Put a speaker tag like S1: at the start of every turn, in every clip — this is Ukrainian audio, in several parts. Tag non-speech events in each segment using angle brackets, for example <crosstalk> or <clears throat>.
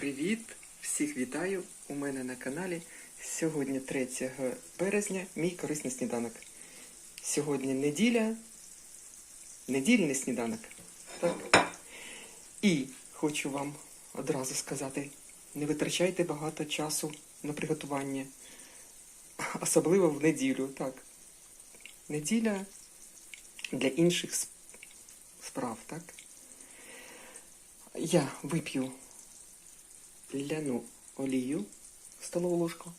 S1: Привіт! Всіх вітаю у мене на каналі. Сьогодні 3 березня, мій корисний сніданок. Сьогодні неділя, недільний сніданок. Так? І хочу вам одразу сказати: не витрачайте багато часу на приготування, особливо в неділю. Так. Неділя для інших справ, так? Я вип'ю ляну олію столову ложку.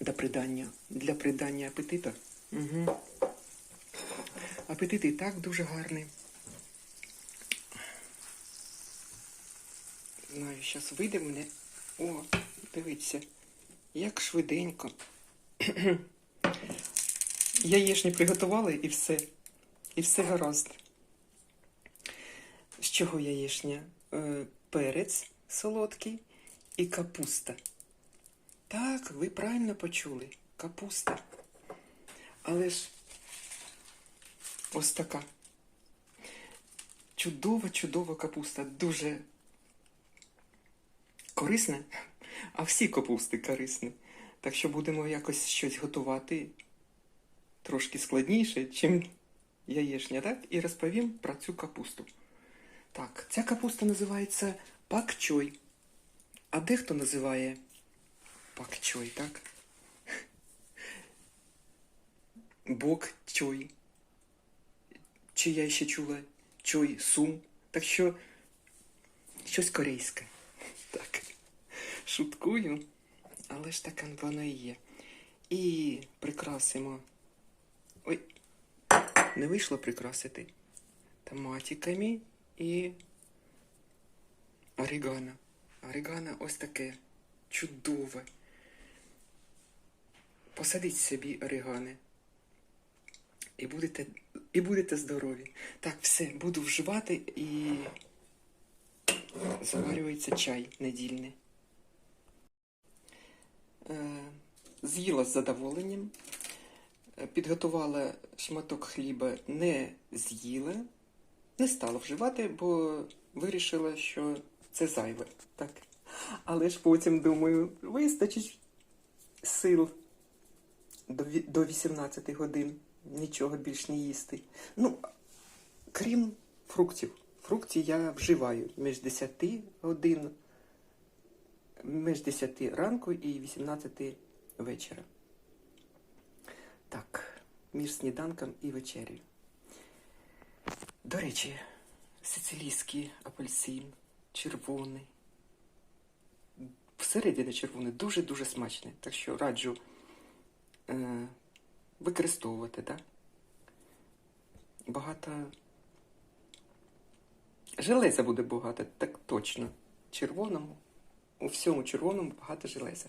S1: Для придання, для придання апетиту. Угу. Апетит і так дуже гарний. Знаю, зараз вийде мене. О, дивіться, як швиденько. <clears throat> Яєшні приготували і все. І все гаразд. З чого яєшня? Перець солодкий і капуста. Так, ви правильно почули. Капуста. Але ж ось така. Чудова, чудова капуста. Дуже корисна. А всі капусти корисні. Так що будемо якось щось готувати трошки складніше, чим яєшня, так? І розповім про цю капусту. Так, ця капуста називається пакчой. А дехто називає пакчой, так? Бок-чой. Чи я ще чула чой сум. Так що щось корейське. Так. Шуткую, але ж так воно і є. І прикрасимо. Ой, не вийшло прикрасити томатиками і орегано. Орегано ось таке чудове. Посадіть собі орегани. І будете, і будете здорові. Так, все, буду вживати і заварюється чай недільний. Е, з'їла з задоволенням. Е, Підготувала шматок хліба, не з'їла, не стала вживати, бо вирішила, що це зайве. Так. Але ж потім думаю, вистачить сил до 18 годин нічого більш не їсти. Ну, крім фруктів. Фруктів я вживаю між 10 годин, між 10 ранку і 18 вечора. Так, між сніданком і вечерею. До речі, сицилійський апельсин, червоний. Всередині червоний дуже-дуже смачний. Так що раджу е, використовувати, так? Багато. Железа буде багато, так точно. Червоному. У всьому червоному багато железа.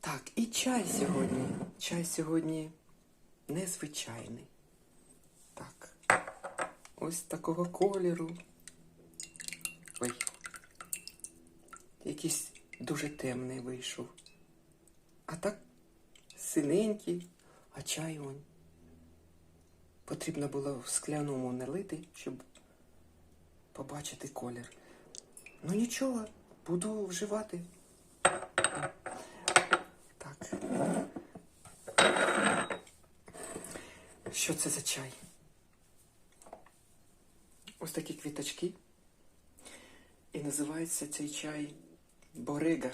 S1: Так, і чай сьогодні. Чай сьогодні незвичайний. Ось такого кольору. Ой. Якийсь дуже темний вийшов. А так синенький, а чай он. Потрібно було в скляному налити, щоб побачити колір. Ну нічого, буду вживати. Так. Що це за чай? Ось такі квіточки. І називається цей чай Борега.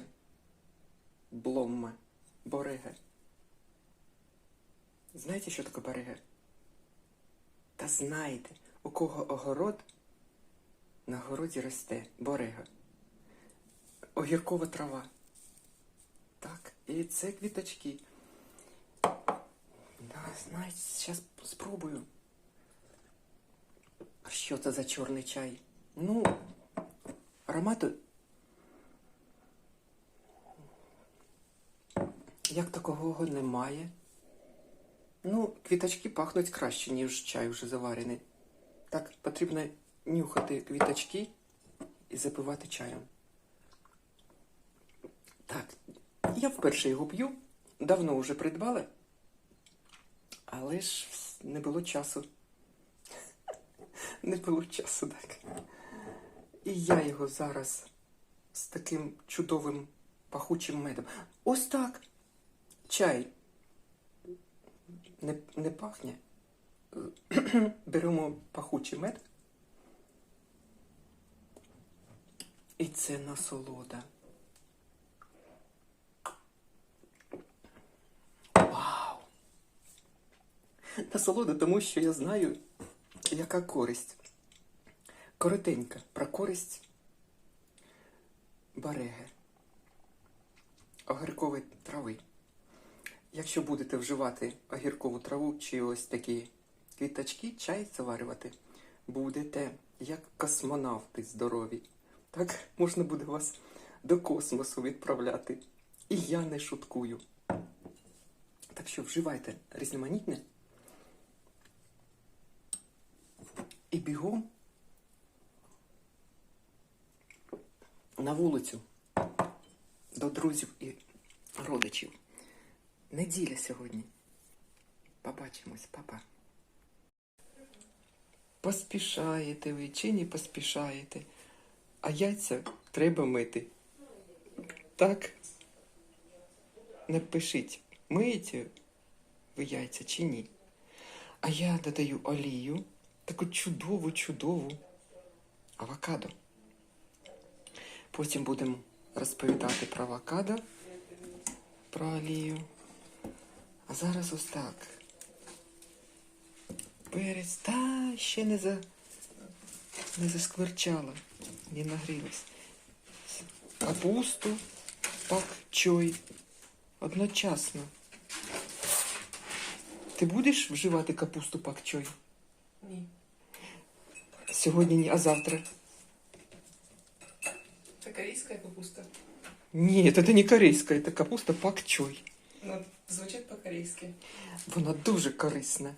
S1: Бломма. Борега. Знаєте, що таке Борега? Та знаєте, у кого огород, на городі росте Борега. Огіркова трава. Так, і це квіточки. Да, знаєте, зараз спробую. Що це за чорний чай? Ну, аромату. Як такого немає. Ну, квіточки пахнуть краще, ніж чай вже заварений. Так, потрібно нюхати квіточки і запивати чаєм. Так, я вперше його п'ю, давно вже придбала, але ж не було часу. Не було часу, так. І я його зараз з таким чудовим пахучим медом. Ось так. Чай не, не пахне. Беремо пахучий мед. І це насолода. Вау! Насолода, тому що я знаю, яка користь. Коротенька про користь бареги, огіркової трави. Якщо будете вживати огіркову траву чи ось такі квіточки, чай заварювати, будете як космонавти здорові. Так можна буде вас до космосу відправляти. І я не шуткую. Так що вживайте різноманітне. І бігом на вулицю до друзів і родичів. Неділя сьогодні. Побачимось, папа. Поспішаєте ви чи не поспішаєте, а яйця треба мити. Так? Напишіть, миєте ви яйця чи ні. А я додаю олію, таку чудову, чудову авокадо. Потім будемо розповідати про авокадо, про олію. А зараз ось так. Перець та ще не за не заскверчала, не нагрілась. Капусту, пак чой. Одночасно. Ти будеш вживати капусту пак чой?
S2: Ні.
S1: Сьогодні ні, а завтра?
S2: Це корейська капуста.
S1: Ні, це не корейська, це капуста пак чой.
S2: Звучит звучить по-корейськи.
S1: Вона дуже корисна.